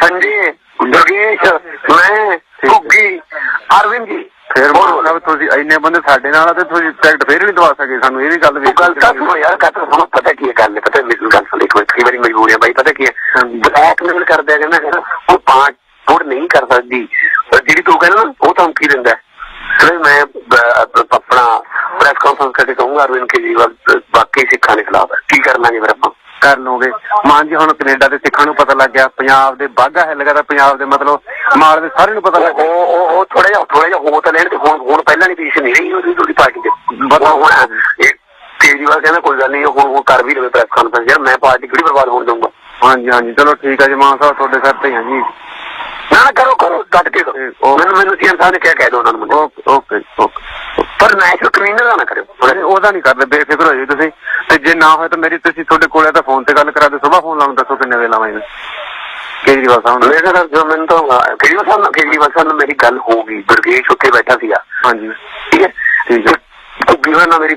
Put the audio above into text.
ਸੰਜੇ ਦੁਰਗੇਸ਼ ਮੈਂ ਗੁੱਗੀ ਅਰਵਿੰਦ ਜੀ। ਫਿਰ ਮਤਲਬ ਤੁਸੀਂ ਇੰਨੇ ਬੰਦੇ ਸਾਡੇ ਨਾਲ ਆ ਤੇ ਤੁਸੀਂ ਟਿਕਟ ਫੇਰ ਨਹੀਂ ਦਵਾ ਸਕੇ ਸਾਨੂੰ ਇਹ ਵੀ ਗੱਲ ਵੇਖ ਗੱਲ ਤਾਂ ਸੁਣੋ ਯਾਰ ਤਾਂ ਸੁਣੋ ਪਤਾ ਕੀ ਹੈ ਗੱਲ ਪਤਾ ਮੈਨੂੰ ਗੱਲ ਸੁਣ ਇੱਕ ਕਈ ਵਾਰੀ ਮਜਬੂਰ ਹੈ ਬਾਈ ਪਤਾ ਕੀ ਹੈ। ਬਲੈਕਮੇਲ ਕਰਦੇ ਆ ਕਹਿੰਦਾ ਉਹ ਪਾਂਚ ਫੁੱਟ ਨਹੀਂ ਕਰ ਸਕਦੀ। ਜਿਹੜੀ ਤੂੰ ਕਹਿੰਦਾ ਉਹ ਤਾਂ ਕੀ ਦਿੰਦਾ ਤੇ ਮੈਂ ਆਪਣਾ ਪ੍ਰੈਸ ਕਾਨਫਰੰਸ ਕਰਕੇ ਕਹੂੰਗਾ ਅਰਵਿੰਦ ਕੇਜਰੀਵਾਲ ਵਾਕਈ ਸਿੱਖਾਂ ਦੇ ਖਿਲਾਫ। ਕੀ ਕਰ ਲਾਂਗੇ ਫਿਰ ਆਪਾਂ? ਕਰ ਲਓਗੇ ਮਾਨ ਜੀ ਹੁਣ ਕੈਨੇਡਾ ਦੇ ਸਿੱਖਾਂ ਨੂੰ ਪਤਾ ਲੱਗ ਗਿਆ ਪੰਜਾਬ ਦੇ ਬਾਗਾ ਹਿੱਲ ਗਿਆ ਤਾਂ ਪੰਜਾਬ ਦੇ ਮਤਲਬ ਮਾਲ ਦੇ ਸਾਰਿਆਂ ਨੂੰ ਪਤਾ ਲੱਗ ਗਿਆ। ਉਹ ਉਹ ਥੋੜਾ ਜਿਹਾ ਥੋੜਾ ਜਿਹਾ ਹੋ ਤਾਂ ਲੈਣ ਤੇ ਹੁਣ ਹੁਣ ਪਹਿਲਾਂ ਨਹੀਂ ਪੀਸ ਨਹੀਂ ਰਹੀ ਉਹਦੀ ਉਹਦੀ ਪਾਰਟੀ ਦੇ। ਬਤਾ- ਹੁਣ ਇਹ ਕੇਜਰੀਵਾਲ ਕਹਿੰਦਾ ਕੋਈ ਗੱਲ ਨਹੀਂ ਹੁਣ ਉਹ ਕਰ ਵੀ ਲਵੇ ਪ੍ਰੈਸ ਕਾਨਫਰੰਸ ਯਾਰ ਮੈਂ ਪਾਰਟੀ ਕਿਹੜੀ ਬਰਬਾਦ ਹੋਣ ਦਊਂਗਾ। ਹਾਂਜੀ ਹਾਂਜੀ ਚਲੋ ਠੀਕ ਹੈ ਜੀ ਮਾਨ ਸਾਹਿਬ ਤੁਹਾਡੇ ਸਿਰ ਤੇ ਹੀ ਹਾਂ ਜੀ। ਨਾ ਨਾ ਕਰੋ ਕਰੋ ਕੱਟ ਕੇ ਕਰੋ। ਮੈਨੂੰ ਮੈਨੂੰ ਸੀਐਮ ਸਾਹਿਬ ਨੇ ਕਿਹਾ ਕਹਿ ਦੋ ਉਹਨਾਂ ਨੂੰ। Okay okay. ਪਰ ਕਮਿਸ਼ਨਰ ਦਾ ਨਾ ਕਰਿਓ। ਉਹਦਾ ਨਹੀਂ ਕਰਦੇ ਬੇਫਿਕਰ ਹੋ ਜਾਓ ਤੁਸੀਂ। ਜੇ ਨਾ ਹੋਏ ਤਾਂ ਮੇਰੀ ਤੁਸੀਂ ਤੁਹਾਡੇ ਕੋਲੇ ਤਾਂ ਫੋਨ ਤੇ ਗੱਲ ਕਰਾ ਦਿਓ ਸਵੇਰ ਫੋਨ ਲਾਉਣ ਦੱਸੋ ਕਿੰਨੇ ਵੇ ਲਾਵਾਂ ਇਹਨੂੰ। ਕੇਜਰੀਵਾਲ ਸਾਹਿਬ ਨੂੰ ਜੋ ਮੈਨੂੰ ਤਾਂ ਕੇਜਰੀਵਾਲ ਸਾਹਿਬ ਨਾਲ ਕੇਜਰੀਵਾਲ ਸਾਹਿਬ ਨਾਲ ਮੇਰੀ ਗੱਲ ਹੋ ਗਈ? ਦੁਰਗੇਸ਼ ਉੱਥੇ ਬੈਠਾ ਸੀਗਾ। ਹਾਂਜੀ। ਠੀਕ ਹੈ? ਠੀਕ ਹੈ। ਹੋਰਾਂ ਨਾਲ ਮੇਰੀ